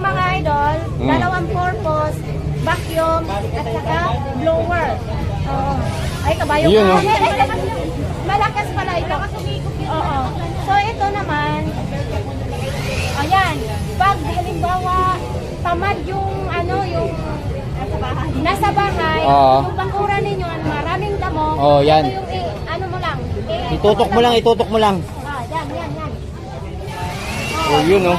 mga idol, Mm. dalawang purpose, vacuum, at saka blower. Oo. Ay, kabayo Yun, ka. oh. Malakas pala ito. Oo. So, ito naman, ayan, pag halimbawa, tamad yung, ano, yung nasa bahay, Oo. yung bakura ninyo, maraming damo, Oo, yan. ito yung, i- ano mo lang, i- Itutok mo lang, itutok mo lang. Ah, yan, yan, yan. Oh, yun, oh.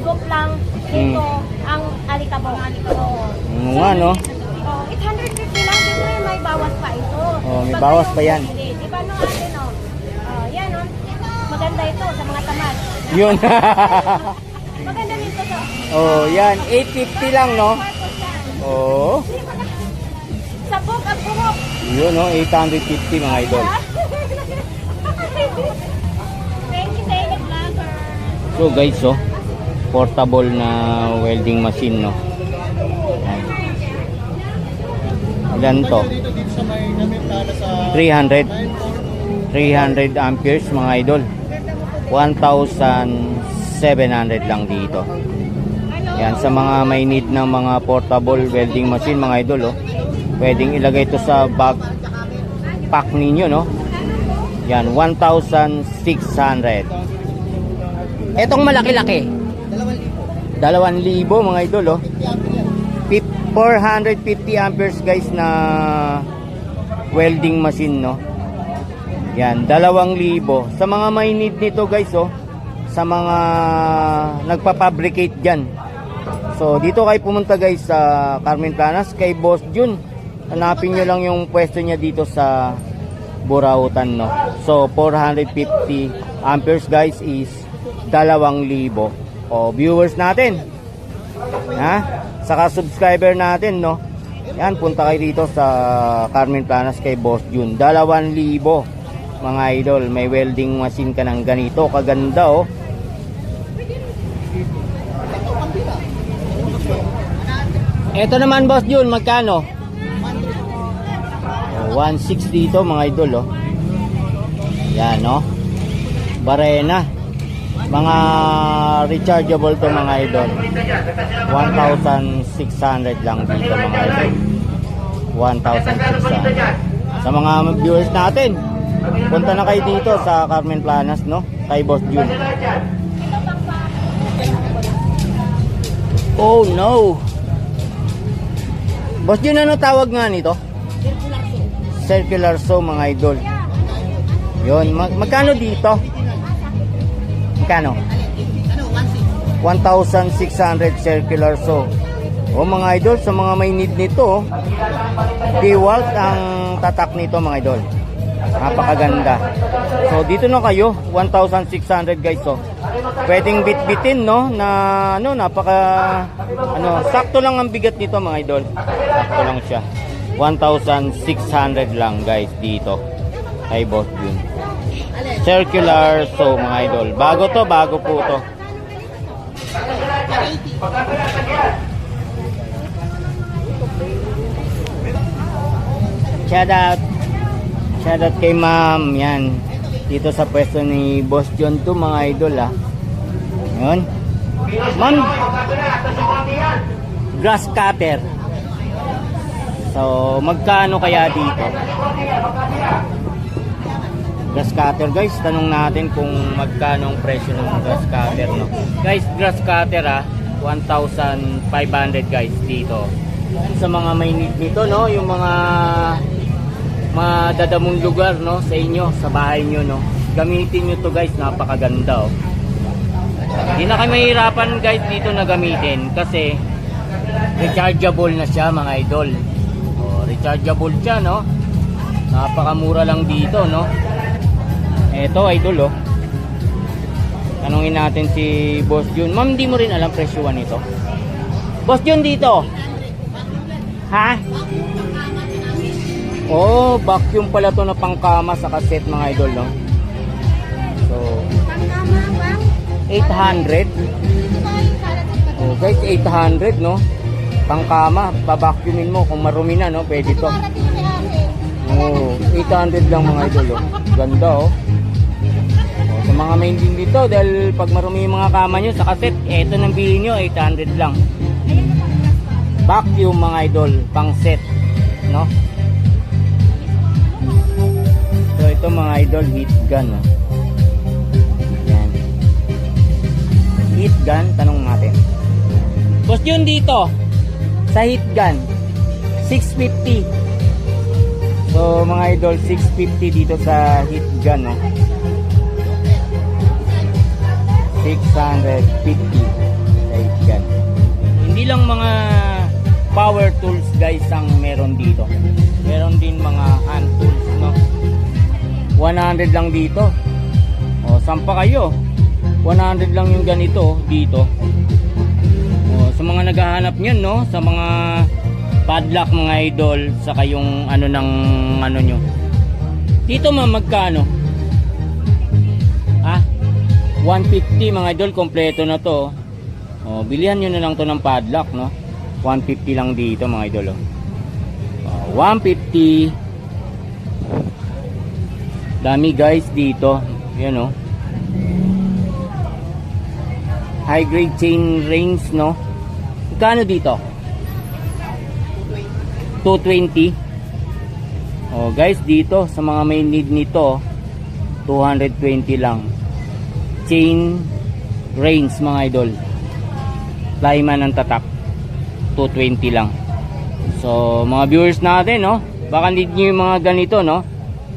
ipapahigop lang ito ang alikabok. Oo. Oo nga, no? Oh, 850 lang. Siyempre, may bawas pa ito. Oh, may Pag bawas kayo pa yan. Di ba no atin, oh? Oh, yan, oh. Maganda ito sa mga tamad. Yun. Maganda nito to. oh, yan. 850 lang, no? Yan. Oh. Sabog ang buhok. Yun, no? 850 mga idol. Thank you, thank you, vlogger. So guys, oh, portable na welding machine, no? Ilan to? 300. 300 amperes mga idol. 1,700 lang dito. Yan, sa mga may need ng mga portable welding machine mga idol, oh. Pwedeng ilagay ito sa bag pack ninyo, no? Yan, 1,600. Etong malaki-laki. 2,000 mga idol, oh. Fif- 450 amperes guys na welding machine, no? Yan, 2,000. Sa mga may need nito guys, oh. Sa mga nagpa-fabricate dyan. So, dito kayo pumunta guys sa Carmen Planas kay Boss Jun. Hanapin nyo lang yung pwesto niya dito sa Burautan, no? So, 450 amperes guys is 2,000. O, viewers natin. Ha? Saka subscriber natin, no? Yan, punta kayo dito sa Carmen Planas kay Boss Jun. 2,000 mga idol. May welding machine ka ng ganito. Kaganda, oh. Ito naman, Boss Jun, magkano? Oh, 1.6 dito, mga idol, oh. Yan, no? Barena. Mga rechargeable to mga idol. 1,600 lang dito mga idol. 1,600. Sa mga viewers natin, punta na kayo dito sa Carmen Planas, no? Kay Boss Jun. Oh no! Boss Jun, ano tawag nga nito? Circular saw mga idol. Yon, mag magkano dito? Magkano? 1,600 circular saw. O mga idol, sa mga may need nito, DeWalt ang tatak nito mga idol. Napakaganda. So dito na kayo, 1,600 guys oh. Pwedeng bitbitin no na ano napaka ano sakto lang ang bigat nito mga idol. Sakto lang siya. 1,600 lang guys dito. Kay Boss Jun. Circular so mga idol. Bago to, bago po to. Shout out. Shout out kay ma'am. Yan. Dito sa pwesto ni Boss John to mga idol ah. Yun. Ma'am. Grass cutter. So, magkano kaya dito? Grass cutter guys, tanong natin kung magkano ang presyo ng grass cutter no. Guys, grass cutter ah, 1,500 guys dito. Sa mga may need nito no, yung mga madadamong lugar no sa inyo, sa bahay nyo no. Gamitin nyo to guys, napakaganda oh. Hindi na kayo mahirapan guys dito na gamitin kasi rechargeable na siya mga idol. Oh, rechargeable siya no. Napakamura lang dito no. Eto idol oh. Tanungin natin si Boss Jun. Ma'am, di mo rin alam presyuan nito. Boss Jun dito. Ha? Oh, vacuum pala to na pangkama sa cassette mga idol, no? So, Pangkama bang? 800. Oh, guys, 800, no? Pangkama, pa-vacuumin mo kung marumi na, no? Pwede to. Oh, 800 lang mga idol, oh. Ganda, oh. Mga main din dito, dahil pag marumi yung mga kama nyo sa cassette, eto nang bilhin nyo, 800 lang. Ayan Vacuum mga idol, pang set, no? So ito mga idol, heat gun, no? Yan. Heat gun, tanong natin. Boss yun dito, sa heat gun, 650. So mga idol, 650 dito sa heat gun, no? 650 sa heat gun. Hindi lang mga power tools guys ang meron dito. Meron din mga hand tools, no? 100 lang dito. O, saan pa kayo? 100 lang yung ganito dito. O, sa mga naghahanap niyan, no? Sa mga padlock mga idol, saka yung ano ng ano nyo. Dito ma magkano? Ah, 150 mga idol, kompleto na to. Oh, bilihan nyo na lang to ng padlock, no? 150 lang dito mga idol, oh. Oh, 150. Dami guys dito. Yan, oh. High grade chain rings, no? Kano dito? 220. Oh, guys, dito sa mga may need nito, 220 lang. Chain rings mga idol. Flyman ang tatak. 220 lang. So, mga viewers natin, no? Baka need nyo yung mga ganito, no?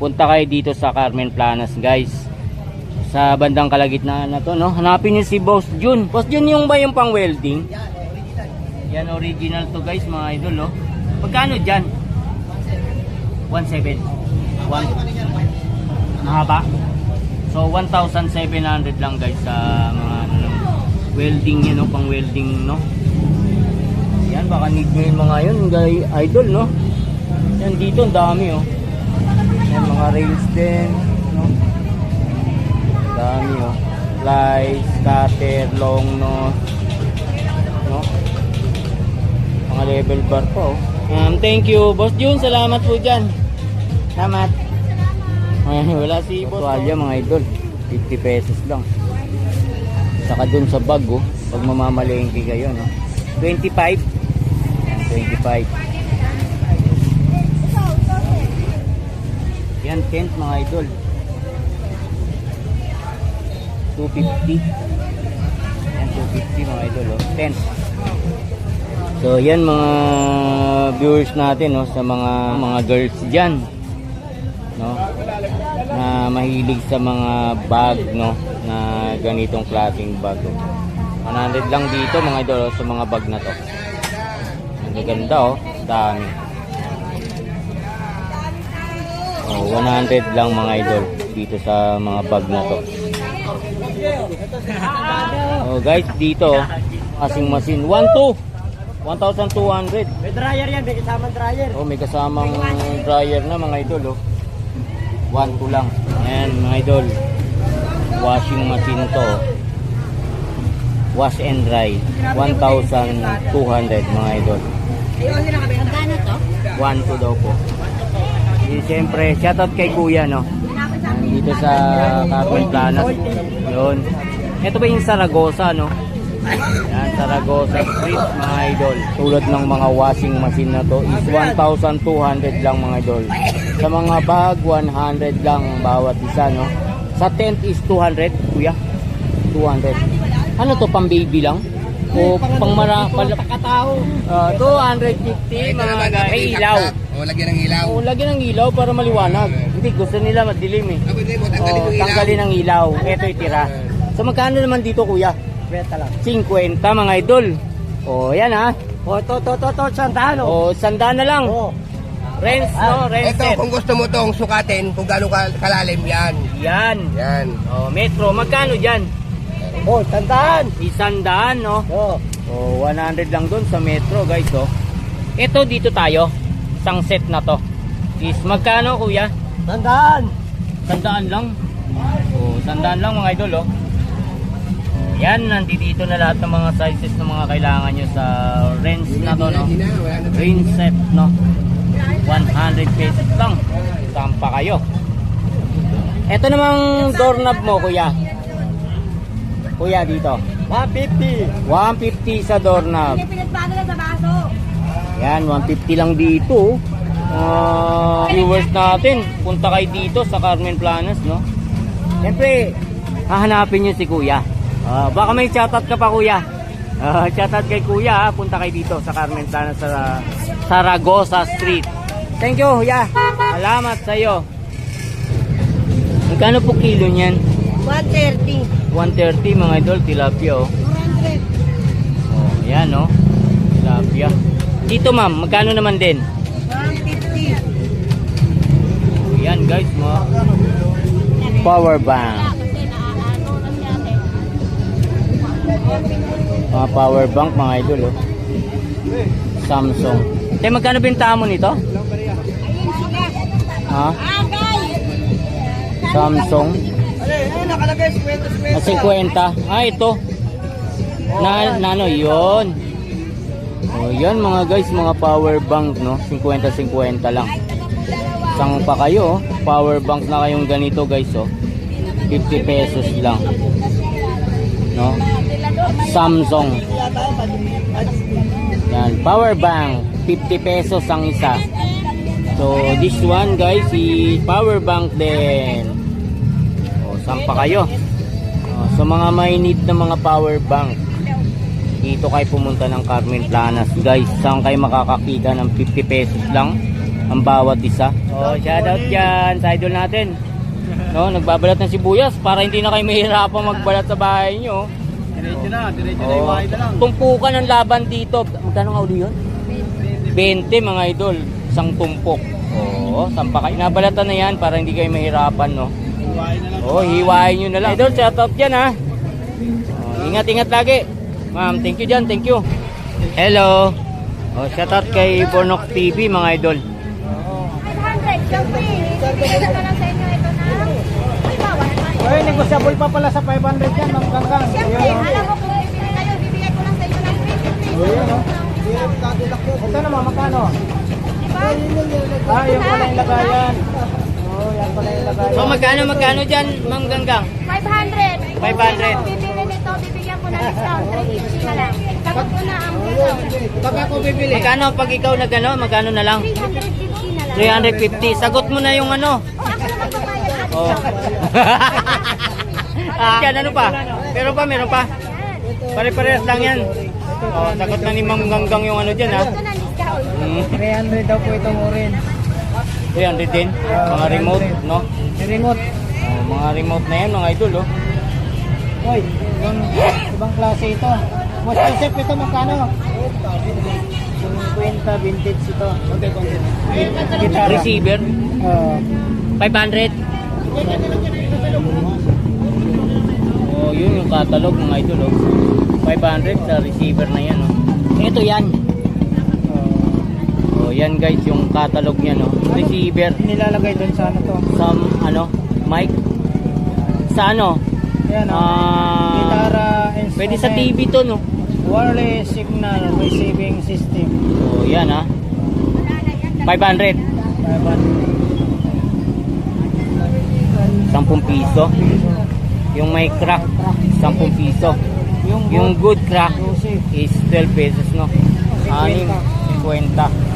Punta kayo dito sa Carmen Planas, guys. Sa bandang kalagitnaan na to, no? Hanapin nyo si Boss Jun. Boss Jun, yung ba yung pang welding? Yan, original to, guys, mga idol, no? Magkano dyan? 1.7. 1. Mahaba? So, 1,700 lang, guys, sa mga, ano, welding yan, no? Pang welding, no? Yan, baka need nyo yung mga yun, guy, idol, no? Yan, dito, ang dami, oh. Yan, mga rails din, no? Dami, oh. Flies, cutter, long nose, no? Mga level bar pa, oh. Um, thank you, Boss Jun. Salamat po dyan. Salamat. Wala si Boss. Tuwalya, mga idol. 50 pesos lang. Saka dun sa bag, oh. Pag mamamalengke kayo, no? 25. 25. Yan, tent, mga idol. 250. Yan, 250, mga idol, oh. Tent. So, yan mga viewers natin, no, sa mga mga girls diyan, na mahilig sa mga bag, no, na ganitong klaseng bag. oh. 100 lang dito, mga idol, oh, sa mga bag na to. Ang ganda, oh, dami. Oh, 100 lang mga idol dito sa mga bag na to. Oh, guys, dito, oh, kasing machine, 1 2 1,200. May dryer yan, may kasamang dryer. Oh, may kasamang dryer na mga idol, oh. 1 2 lang. Ayan, mga idol. Washing machine to. Wash and dry. 1,200 mga idol. Magkano to? 1 2 daw po. Di, siyempre, shoutout kay kuya, no? Dito sa Carmen Planas. Yun. Ito ba yung Saragosa, no? Yan, Saragosa Street, mga idol. Tulad ng mga washing machine na to is 1,200 lang mga idol. Sa mga bag, 100 lang bawat isa, no? Sa tent is 200, kuya? 200. Ano to, pang baby lang? O pang mara, pal, Pakatao. Ah, 250 mga. May ilaw. O, lagyan ng ilaw. O, lagyan ng ilaw para maliwanag. Hindi, gusto nila madilim eh. Hindi mo, tanggalin O, yung ilaw. tanggalin ang ilaw. Ito itira. So magkano naman dito kuya? Beta lang. 50 mga idol. O, yan ha. O, to, to, to, to, sandaan o. O, sanda na lang. O, Rents, no? Rents Ito, kung gusto mo tong sukatin, kung gaano ka- kalalim yan. Yan. Yan. O, metro. Magkano dyan? Oh, tandaan. Isandaan, no? Oh. O, 100 lang dun sa metro, guys, oh. Ito, dito tayo. Isang set na to. Is, magkano, kuya? Tandaan. Sandaan lang. O, sandaan lang, mga idol, oh. Yan, nandito na lahat ng mga sizes ng mga kailangan nyo sa range na to, no? Range set, no? 100 pesos lang. Saan pa kayo? Ito namang doorknob mo, kuya. Kuya, dito. 150. 150 sa doorknob. Pinagpaano lang sa baso. Yan, 150 lang dito. Ah, viewers natin, punta kayo dito sa Carmen Planas, no? Siyempre, hahanapin nyo si Kuya. Ah, baka may chatat ka pa, Kuya. Ah, chatat kay Kuya, punta kayo dito sa Carmen Planas sa Saragosa Street. Thank you, Kuya. Salamat sa iyo. Magkano po kilo niyan? 130. 130 mga idol, tilapia, oh. 400. Oh, yan, no? Tilapia. Dito, ma'am, magkano naman din? 150. Oh, yan guys, mga power bank. Mga power bank mga idol oh. Samsung. Te, magkano binta mo nito? Ha? Samsung. Nakalagay? 50, Na 50. Ah, ito. Na, na ano, yun. Oh, yan mga guys, mga power bank, no? 50-50 lang. Sang pa kayo, oh. power bank na kayong ganito guys, oh. 50 pesos lang. No? Samsung. Yan, power bank, 50 pesos ang isa. So, this one guys, is power bank din. O, saan pa kayo? O, sa mga may need na mga power bank, dito kayo pumunta ng Carmen Planas guys. Saan kayo makakakita ng 50 pesos lang ang bawat isa. O, shoutout dyan sa idol natin. No, nagbabalat ng sibuyas para hindi na kayo mahirapan magbalat sa bahay nyo. Diretso na, diretso na Oh, yung bahay na lang. tumpukan ng laban dito. Magkano nga uli yun? 20 mga idol. Isang tumpok. Oo, sampa kayo. Nabalatan na yan para hindi kayo mahirapan, no? Bahay na lang. Oo, hiwain nyo na lang. Idol, shout out dyan, ha? Oh, ingat, ingat lagi. Ma'am, thank you dyan, thank you. Hello. Oh, shout out kay Bonok TV, mga idol. 500. Siyempre, ko lang sa inyo ito na. Ay, negosyable pa pala sa 500 yan, Ma'am Kangkang. Siyempre, alam mo kung bibili kayo, bibigay ko lang sa inyo ng 350. Ayan, no? Ito naman, magkano? Ah, yung pala yung lagayan. Oh, yan pala yung lagayan. So, magkano, magkano dyan, Ma'am Ganggang? 500. 500. Kung bibili nito, bibigyan ko ng discount. 350 na lang. Sagot ko na ang discount. Pag ako bibili. Magkano pag ikaw nagano, magkano na lang? 350 na lang. 350. Sagot mo na yung ano. O, ako na magbabayad. Oh. ah, yan, ano pa? Meron pa, meron pa. Pare-parehas lang yan. Oh, sagot na ni Ma'am Ganggang yung ano dyan, ha? Sagot ko na discount. Hmm. 300 daw po itong orange. 300 din. Mga remote, no? Yung remote. Oh, mga remote na yan, mga idol, oh. Hoy, yung ibang klase ito. Most concept ito magkano? 50 vintage ito. Okay. Gitara. Receiver, Oh. 500. Oh, yun yung catalog, mga idol, oh. 500 sa receiver na yan, oh. Ito yan. Yan guys, yung catalog niya, no. Receiver. Nilalagay doon sa ano to. sa ano, mic. Sa ano? Yan oh. Ah, Gitara instrument. pwede sa TV to, no? Wireless signal receiving system. Oh, yan ha. 500. 500. 10 piso. Yung may crack, 10 piso. Yung, good crack is 12 pesos, no? 6, 50.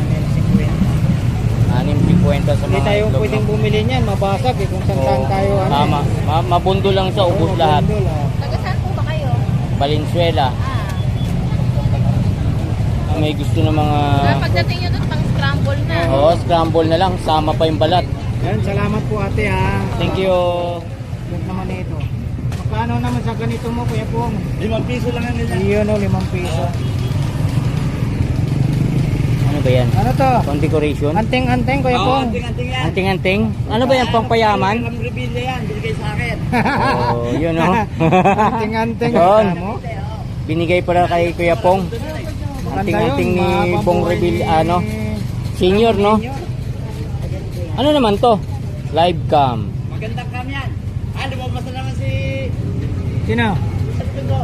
6, 50 sa Hindi mga tayo itlog, pwedeng no? bumili niyan, mabasag eh kung saan saan Oo, tayo ano. Tama. Ma- mabundo lang sa ubos lahat. Bundol, oh. Taga saan po ba kayo? Valenzuela. Ah. May gusto ng mga... Pagdating nyo doon, pang scramble na. Oo, scramble na lang. Sama pa yung balat. Yan, salamat po ate ha. Thank you. Yan naman ito. Magkano naman sa ganito mo, Kuya Pong? 5 piso lang yan nila. Iyon o, limang piso. Ano ba yan? Ano to? Pang decoration? Anting-anting, Kuya Pong. Anting-anting? Ano ba yan? Pang payaman? yan, binigay sa akin. Oh, yun oh. Anting-anting. Yun. Kita mo? Binigay para kay Kuya Pong. Anting-anting ni Pong Reveal, ano? Senior, no? Ano naman to? Live cam. Magandang cam yan. Ah, lumabas na naman si... Sino? Pindo.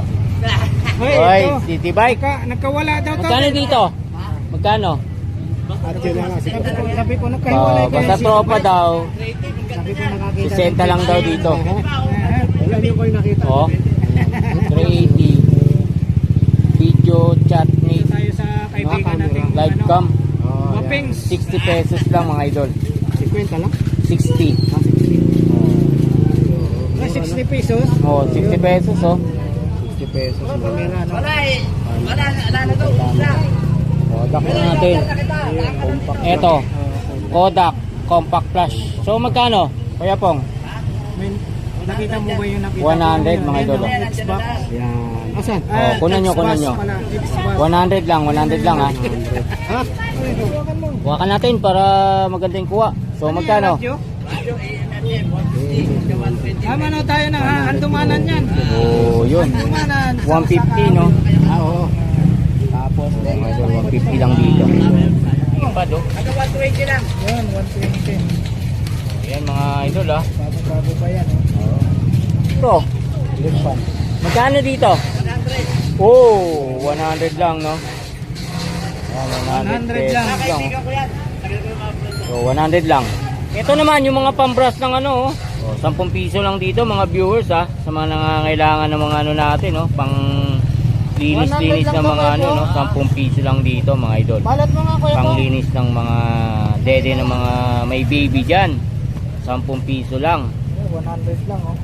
Hoy, Hoy, ito. City Bike. Nagka, nagkawala daw to. Magkano dito? Magkano? Sabi ko, nagkahiwalay Oh, basta tropa daw. Sabi ko, nakakita. 60 lang daw dito. Wala niyo yung nakita. Oh. 380. Video chat ni Tayo sa kaibigan natin. live cam. Wapings. 60 pesos lang mga idol. 50 lang. 60. Ah, 60 pesos. Oh, 60 pesos oh. 60 pesos. Wala eh. Wala na, wala. Wala. Kodak na natin. Eto, Kodak Compact Flash. So magkano? Kuya Pong? Nakita mo ba yung nakita 100 mga idol. Xbox. Yan. Asan? Oh, kunan nyo, kunan nyo. 100 lang, 100 lang ha. Ha? Kuha natin para maganda yung kuha. So magkano? Tama na tayo na ha, handumanan yan. Oh, yun. Handumanan. 150 no? Ah, oo. Mga idol, 150 lang dito. Ipad oh. Hanggang 120 lang. yun, 120. Ayan mga idol ah. Bago-bago pa yan. Oh. Ito, Lipan. magkano dito? 100. Oh, 100 lang no? Ayan, 100 100 pesos lang. lang. Yan. So, 100 lang. Ito naman, yung mga pambras ng ano, oh. Oh, 10 piso lang dito, mga viewers, ha. Sa mga nangangailangan ng mga ano natin, oh. Pang linis-linis 100 lang ng mga ano, no. 10 piso lang dito, mga idol. Balat mo nga, kuya Pang ko. linis ng mga dede ng mga may baby dyan. 10 piso lang. 100 lang, oh.